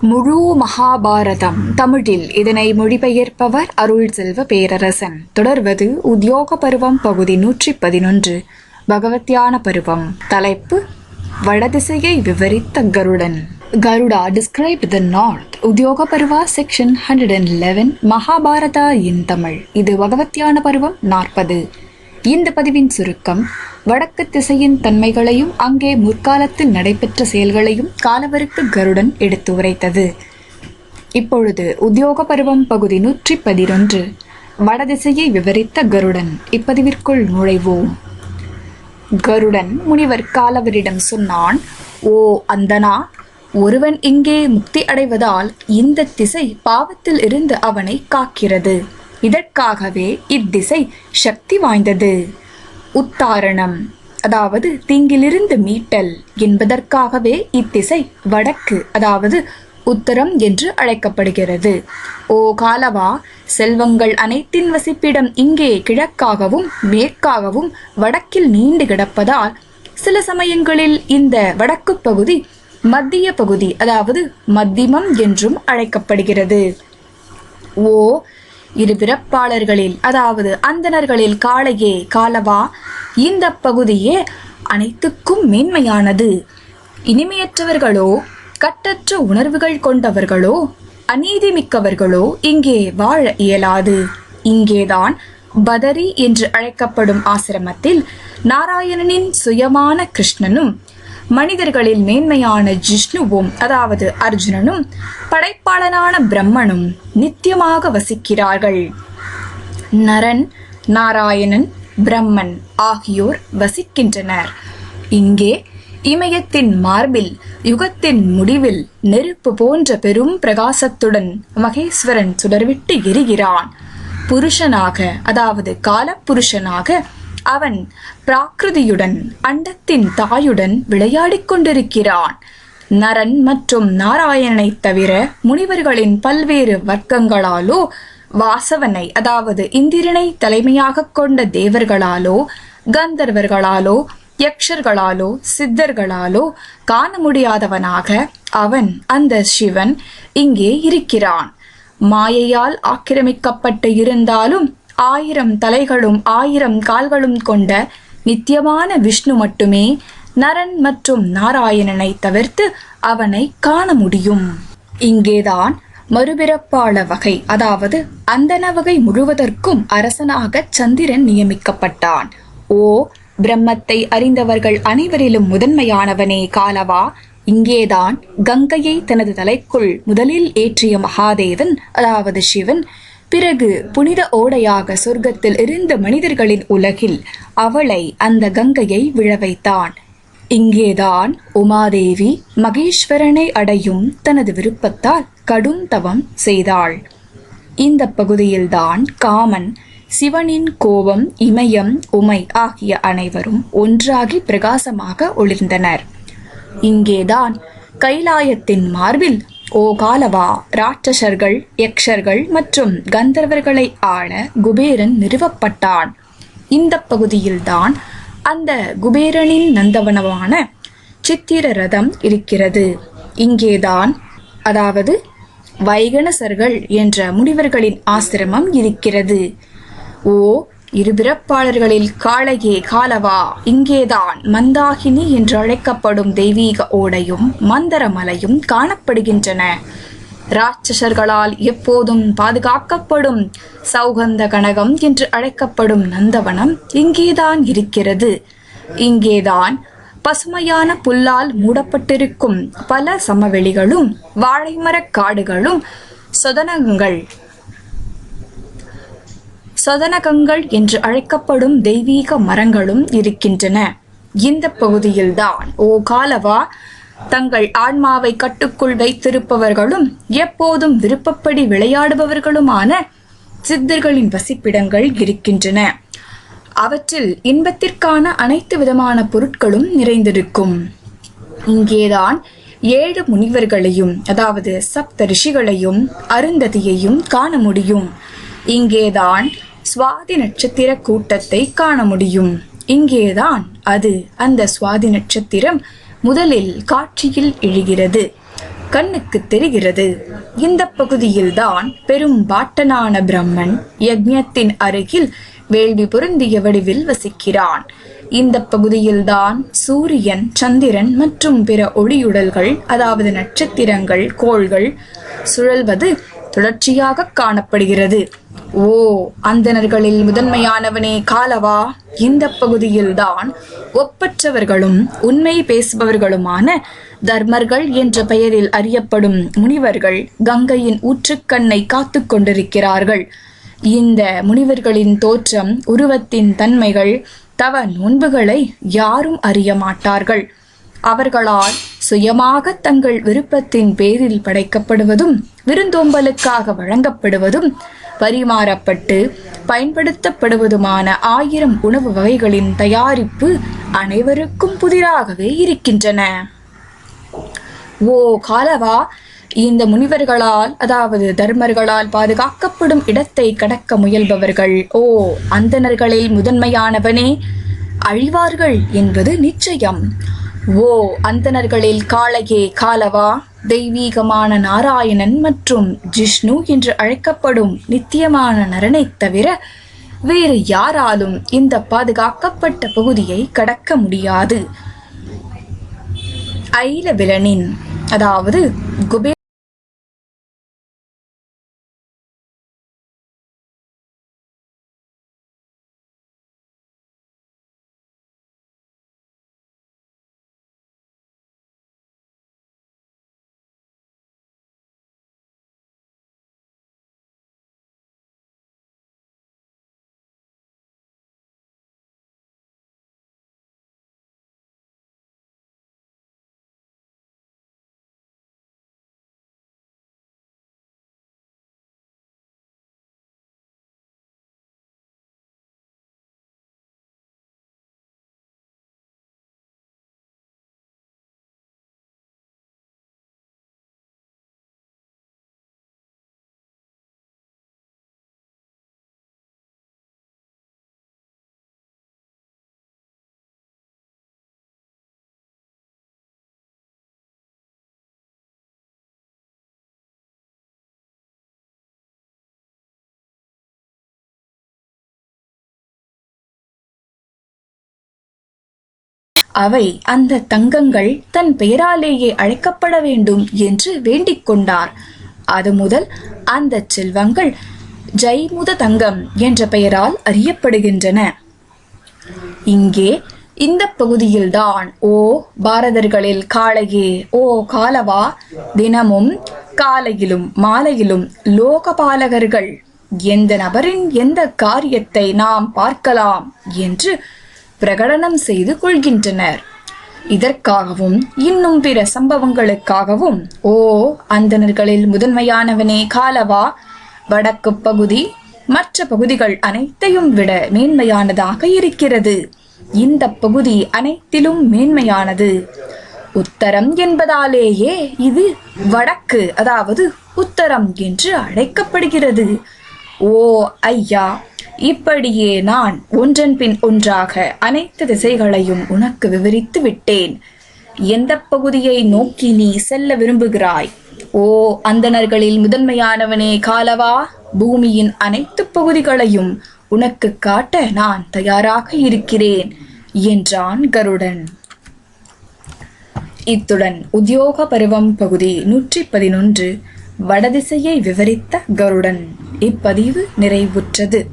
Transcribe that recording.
முழு மகாபாரதம் தமிழில். இதனை மொழிபெயர்ப்பவர் அருள் செல்வ பேரரசன். தொடர்வது உத்தியோக பருவம் பகுதி நூற்றி பதினொன்று. பகவத்யான பருவம். தலைப்பு வடதிசையை விவரித்த கருடன். Garuda describe the north Udyoga Parva section hundred and eleven Mahabharata in Tamil. இது பகவத்யான பருவம் நாற்பது. இந்த பதிவின் சுருக்கம் வடக்கு திசையின் தன்மைகளையும் அங்கே முற்காலத்தில் நடைபெற்ற செயல்களையும் காலவருக்கு கருடன் எடுத்து உரைத்தது. இப்பொழுது உத்தியோக பருவம் பகுதி நூற்றி பதினொன்று வடதிசையை விவரித்த கருடன். இப்பதிவிற்குள் நுழைவோம். கருடன் முனிவர் காலவரிடம் சொன்னான் ஓ அந்தனா ஒருவன் இங்கே முக்தி அடைவதால் இந்த திசை பாவத்தில் இருந்து அவனை காக்கிறது. இதற்காகவே இத்திசை சக்தி வாய்ந்தது. உத்தாரணம் அதாவது தீங்கிலிருந்து மீட்டல் என்பதற்காகவே இத்திசை வடக்கு அதாவது உத்தரம் என்று அழைக்கப்படுகிறது. ஓ காலவா செல்வங்கள் அனைத்தின் வசிப்பிடம் இங்கே கிழக்காகவும் மேற்காகவும் வடக்கில் நீண்டு கிடப்பதால் சில சமயங்களில் இந்த வடக்கு பகுதி மத்திய பகுதி அதாவது மத்திமம் என்றும் அழைக்கப்படுகிறது. ஓ இரு பிறப்பாளர்களில் அதாவது அந்தணர்களில் காளையே காலவா இந்த பகுதியே அனைத்துக்கும் மேன்மையானது. இனிமையற்றவர்களோ கட்டற்ற உணர்வுகள் கொண்டவர்களோ அநீதி மிக்கவர்களோ இங்கே வாழ இயலாது. இங்கேதான் பதரி என்று அழைக்கப்படும் ஆசிரமத்தில் நாராயணனின் சுயமான கிருஷ்ணனும் மனிதர்களில் மேன்மையான ஜிஷ்ணுவும் அதாவது அர்ஜுனனும் படைப்பாளனான பிரம்மனும் நித்தியமாக வசிக்கிறார்கள். நரன் நாராயணன் பிரம்மன் ஆகியோர் வசிக்கின்றனர். இங்கே இமயத்தின் மார்பில் யுகத்தின் முடிவில் நெருப்பு போன்ற பெரும் பிரகாசத்துடன் மகேஸ்வரன் சுடர்விட்டு எரிகிறான். புருஷனாக அதாவது காலப்புருஷனாக அவன் பிராகிருதியுடன் அண்டத்தின் தாயுடன் விளையாடிக் கொண்டிருக்கிறான். நரன் மற்றும் நாராயணனை தவிர முனிவர்களின் பல்வேறு வர்க்கங்களாலோ வாசவனை அதாவது இந்திரனை தலைமையாக கொண்ட தேவர்களாலோ கந்தர்வர்களாலோ யக்ஷர்களாலோ சித்தர்களாலோ காண முடியாதவனாக அவன் அந்த சிவன் இங்கே இருக்கிறான். மாயையால் ஆக்கிரமிக்கப்பட்டு இருந்தாலும் ஆயிரம் தலைகளும் ஆயிரம் கால்களும் கொண்ட நித்தியமான விஷ்ணு மட்டுமே நரன் மற்றும் நாராயணனை தவிர்த்து அவனை காண முடியும். இங்கேதான் மறுபிறப்பாள வகை அதாவது அந்தன வகை முழுவதற்கும் அரசனாக சந்திரன் நியமிக்கப்பட்டான். ஓ பிரம்மத்தை அறிந்தவர்கள் அனைவரிலும் முதன்மையானவனே காலவா? இங்கேதான் கங்கையை தனது தலைக்குள் முதலில் ஏற்றிய மகாதேவன் அதாவது சிவன் பிறகு புனித ஓடையாக சொர்க்கத்தில் இருந்த மனிதர்களின் உலகில் அவளை அந்த கங்கையை விழ வைத்தான். இங்கேதான் உமாதேவி மகேஸ்வரனை அடையும் தனது விருப்பத்தால் கடும் தவம் செய்தாள். இந்த பகுதியில்தான் காமன் சிவனின் கோபம் இமயம் உமை ஆகிய அனைவரும் ஒன்றாகி பிரகாசமாக ஒளிர்ந்தனர். இங்கேதான் கைலாயத்தின் மார்பில் ஓ காலவா ராட்சசர்கள் யக்ஷர்கள் மற்றும் கந்தர்வர்களை ஆள குபேரன் நிறுவப்பட்டான். இந்த பகுதியில்தான் அந்த குபேரனின் நந்தவனமான சித்திர ரதம் இருக்கிறது. இங்கேதான் அதாவது வைகணசர்கள் என்ற முனிவர்களின் ஆசிரமம் இருக்கிறது. ஓ இருபிறப்பாளர்களில் காளையே காலவா? இங்கேதான் மந்தாகினி என்று அழைக்கப்படும் தெய்வீக ஓடையும் மந்தரமலையும் காணப்படுகின்றன. ராட்சசர்களால் எப்போதும் பாதுகாக்கப்படும் சௌகந்த கனகம் என்று அழைக்கப்படும் நந்தவனம் இங்கேதான் இருக்கிறது. இங்கேதான் பசுமையான புல்லால் மூடப்பட்டிருக்கும் பல சமவெளிகளும் வாழைமரக் காடுகளும் சொதனங்கள் சதனகங்கள் என்று அழைக்கப்படும் தெய்வீக மரங்களும் இருக்கின்றன. இந்த பகுதியில்தான் ஓ காலவா தங்கள் ஆன்மாவை கட்டுக்குள் வைத்திருப்பவர்களும் எப்போதும் விருப்பப்படி விளையாடுபவர்களுமான சித்தர்களின் வசிப்பிடங்கள் இருக்கின்றன. அவற்றில் இன்பத்திற்கான அனைத்து விதமான பொருட்களும் நிறைந்திருக்கும். இங்கேதான் ஏழு முனிவர்களையும் அதாவது சப்த ரிஷிகளையும் அருந்ததியையும் காண முடியும். இங்கேதான் சுவாதி நட்சத்திர கூட்டத்தை காண முடியும். இங்கேதான் அது அந்த சுவாதி நட்சத்திரம் முதலில் காட்சியில் எழுகிறது கண்ணுக்கு தெரிகிறது. இந்த பகுதியில்தான் பெரும் பாட்டனான பிரம்மன் யக்ஞத்தின் அருகில் வேள்வி பொருந்திய வடிவில் வசிக்கிறான். இந்த பகுதியில்தான் சூரியன் சந்திரன் மற்றும் பிற ஒளியுடல்கள் அதாவது நட்சத்திரங்கள் கோள்கள் சுழல்வது தொடர்ச்சியாக காணப்படுகிறது. ஓ அந்தணர்களில் முதன்மையானவனே காலவா? இந்த பகுதியில்தான் ஒப்பற்றவர்களும் உண்மை பேசுபவர்களுமான தர்மர்கள் என்ற பெயரில் அறியப்படும் முனிவர்கள் கங்கையின் ஊற்றுக்கண்ணை காத்து கொண்டிருக்கிறார்கள். இந்த முனிவர்களின் தோற்றம் உருவத்தின் தன்மைகள் தவ நோன்புகளை யாரும் அறிய மாட்டார்கள். அவர்களால் சுயமாக தங்கள் விருப்பத்தின் பேரில் படைக்கப்படுவதும் விருந்தோம்பலுக்காக வழங்கப்படுவதும் பரிமாறப்பட்டு பயன்படுத்தப்படுவதுமான ஆயிரம் உணவு வகைகளின் தயாரிப்பு அனைவருக்கும் புதிராகவே இருக்கின்றன. ஓ காலவா இந்த முனிவர்களால் அதாவது தர்மர்களால் பாதுகாக்கப்படும் இடத்தை கடக்க முயல்பவர்கள். ஓ அந்தணர்களில் முதன்மையானவனே அழிவார்கள் என்பது நிச்சயம். ஓ அந்தனர்களில் காளையே காலவா? தெய்வீகமான நாராயணன் மற்றும் ஜிஷ்ணு என்று அழைக்கப்படும் நித்தியமான நரனைத் தவிர வேறு யாராலும் இந்த பாதுகாக்கப்பட்ட பகுதியை கடக்க முடியாது. ஐலவிலனின் அதாவது குபே அவை அந்த தங்கங்கள் தன் பெயராலேயே அழைக்கப்பட வேண்டும் என்று வேண்டிக் கொண்டார். அது முதல் அந்த செல்வங்கள் ஜெய்முத தங்கம் என்ற பெயரால் அறியப்படுகின்றன. இங்கே இந்த பகுதியில்தான் ஓ பாரதர்களில் காளையே ஓ காலவா தினமும் காலையிலும் மாலையிலும் லோகபாலகர்கள் எந்த நபரின் எந்த காரியத்தை நாம் பார்க்கலாம் என்று பிரகடனம் செய்து கொள்கின்றனர். இதற்காகவும் இன்னும் பிற சம்பவங்களுக்காகவும் ஓ அந்தணர்களில் முதன்மையானவனே காலவா? வடக்கு பகுதி மற்ற பகுதிகள் அனைத்தையும் விட மேன்மையானதாக இருக்கிறது. இந்த பகுதி அனைத்திலும் மேன்மையானது. உத்தரம் என்பதாலேயே இது வடக்கு அதாவது உத்தரம் என்று அழைக்கப்படுகிறது. ஓ ஐயா இப்படியே நான் ஒன்றன் பின் ஒன்றாக அனைத்து திசைகளையும் உனக்கு விவரித்து விட்டேன். எந்த பகுதியை நோக்கி நீ செல்ல விரும்புகிறாய்? ஓ அந்தணர்களில் முதன்மையானவனே காலவா? பூமியின் அனைத்து பகுதிகளையும் உனக்கு காட்ட நான் தயாராக இருக்கிறேன் என்றான் கருடன். இத்துடன் உத்தியோக பருவம் பகுதி நூற்றி பதினொன்று வடதிசையை விவரித்த கருடன். இப்பதிவு நிறைவுற்றது.